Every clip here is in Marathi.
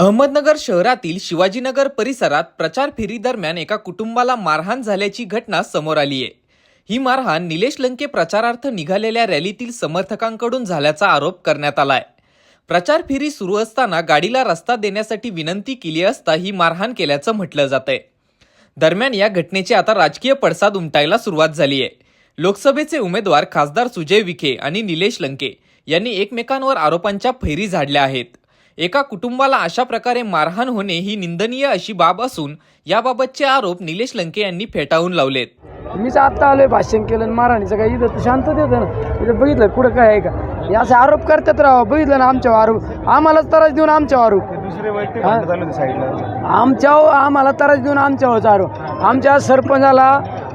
अहमदनगर शहरातील शिवाजीनगर परिसरात प्रचार फेरी दरम्यान एका कुटुंबाला मारहाण झाल्याची घटना समोर आली आहे. ही मारहाण निलेश लंके प्रचारार्थ निघालेल्या रॅलीतील समर्थकांकडून झाल्याचा आरोप करण्यात आलाय. प्रचार फेरी सुरू असताना गाडीला रस्ता देण्यासाठी विनंती केली असता ही मारहाण केल्याचं म्हटलं जातंय. दरम्यान या घटनेचे आता राजकीय पडसाद उमटायला सुरुवात झाली आहे. लोकसभेचे उमेदवार खासदार सुजय विखे आणि निलेश लंके यांनी एकमेकांवर आरोपांच्या फैरी झाडल्या आहेत. एका कुटुंबाला अशा प्रकारे मारहाण होणे ही निंदनीय अशी बाब असून याबाबतचे आरोप निलेश लंके यांनी फेटाळून लावलेत. मीच आत्ता आलोय भाषण केलं आणि महाराणीचं काय इथं तर शांत देतं ना. इथं बघितलं कुठं काय आहे का? हे असे आरोप करतात राव. बघितलं ना आमच्यावर आरोप आम्हालाच त्रास देऊन आमच्यावर आरोप हा? आमच्यावर आम्हाला त्रास देऊन आमच्यावरच आरोप आमच्या सरपंचाला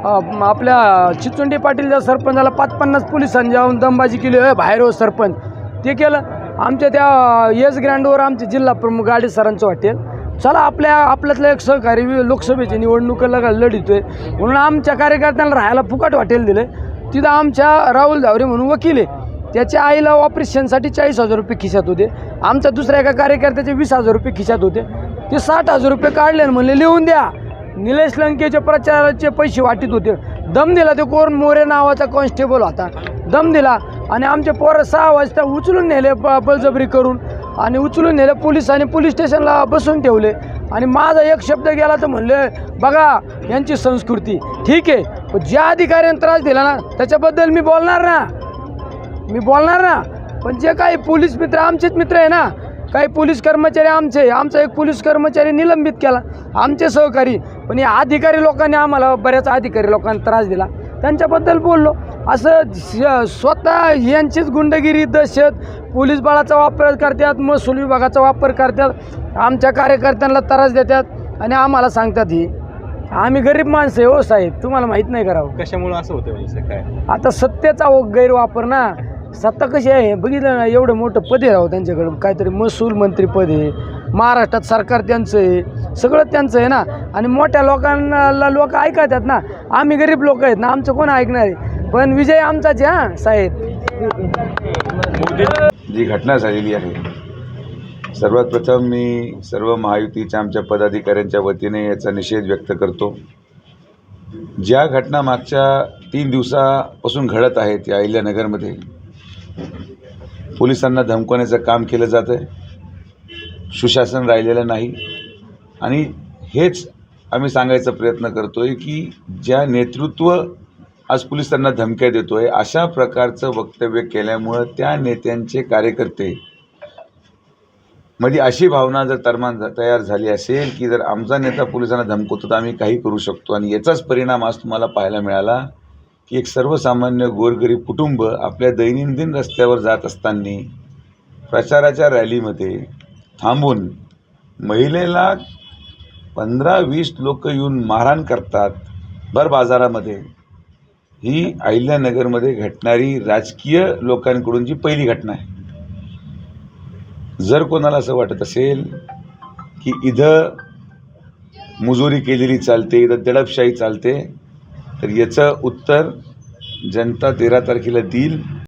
अं, आपल्या चिचुंडी पाटीलच्या सरपंचाला पाच पन्नास पोलिसांनी जाऊन दमबाजी केली. "ए, बाहेर हो सरपंच. ते केलं. आमच्या त्या येस ग्रँडवर आमचे जिल्हा प्रमुख गाडी सरांचं हॉटेल. चला आपल्या आपल्यातलं एक सहकारी वि- लोकसभेची निवडणुकीला का लढितोय. म्हणून आमच्या कार्यकर्त्यांना राहायला फुकट हॉटेल दिले तिथं आमच्या राहुल धावरे म्हणून वकील आहे. त्याच्या आईला ऑपरेशनसाठी चाळीस हजार रुपये खिशात होते. आमच्या दुसऱ्या एका कार्यकर्त्याचे वीस हजार रुपये खिशात होते. ते साठ हजार रुपये काढले आणि म्हणले लिहून द्या. निलेश लंकेच्या प्रचाराचे पैसे वाटीत होते. दम दिला ते कोण? मोरे नावाचा कॉन्स्टेबल होता. दम दिला. आणि आमचे पोरं सहा वाजता उचलून नेले ब- बळजबरी करून आणि उचलून नेले आणि पोलीस स्टेशनला बसून ठेवले. आणि माझा एक शब्द गेला तर म्हणले बघा यांची संस्कृती ठीक आहे पण ज्या अधिकाऱ्याने त्रास दिला ना त्याच्याबद्दल मी बोलणार ना. मी बोलणार ना? पण जे काही पोलीस मित्र आमचेच मित्र आहे ना काही पोलीस कर्मचारी आमचे आमचा एक पोलीस कर्मचारी निलंबित केला आमचे सहकारी. पण या अधिकारी लोकांनी आम्हाला बऱ्याच अधिकारी लोकांना त्रास दिला. त्यांच्याबद्दल बोललो. असं श- स्वतः यांचीच गुंडगिरी दहशत पोलीस बळाचा वापर करतात महसूल विभागाचा वापर करतात आमच्या कार्यकर्त्यांना त्रास देतात आणि आम्हाला सांगतात ही. आम्ही गरीब माणसं आहे हो साहेब तुम्हाला माहीत नाही करावं. कशामुळे असं होतं म्हणजे काय? आता सत्तेचा गैरवापर ना सत्ता कशी आहे? बघितलं ना एवढं मोठं पद आहे राव त्यांच्याकडं. काहीतरी महसूल मंत्री पद आहे महाराष्ट्रात सरकार त्यांचं आहे सगळं त्यांचं आहे ना. आणि मोठ्या लोकांना लोक ऐकतात ना आम्ही गरीब लोक आहेत ना आमचं कोण ऐकणार आहे? पण विजय आमचाच हा साहेब. जी घटना झालेली आहे सर्वात प्रथम मी सर्व महायुतीच्या आमच्या पदाधिकाऱ्यांच्या वतीने याचा निषेध व्यक्त करतो. ज्या घटना मागच्या तीन दिवसापासून घडत आहेत या अहिल्यानगरमध्ये पोलिसांना धमकवण्याचं काम केलं जातं आहे. सुशासन राहिलेलं नाही. आणि हेच आम्ही सांगायचा प्रयत्न करतो आहे की ज्या नेतृत्व आज पोलिसांना धमक्या देतो आहे अशा प्रकारचं वक्तव्य केल्यामुळं त्या नेत्यांचे कार्यकर्ते मध्ये अशी भावना जर तरमान तयार झाली असेल की जर आमचा नेता पोलिसांना धमकवतो तर आम्ही काही करू शकतो. आणि याचाच परिणाम आज तुम्हाला पाहायला मिळाला की एक सर्वसामान्य गोरगरीब कुटुंब आपल्या दैनंदिन रस्त्यावर जात असताना प्रचाराच्या रॅलीमध्ये थांबून महिलेला पंधरा वीस लोक येऊन मारहाण करतात भर बाजारामध्ये. ही अहिल्यानगरमध्ये घटणारी राजकीय लोकांकडूनची पहिली घटना आहे. जर कोणाला असं वाटत असेल की इथं मुजोरी केलेली चालते इथं दडपशाही चालते तर याचं उत्तर जनता तेरा तारखेला देईल.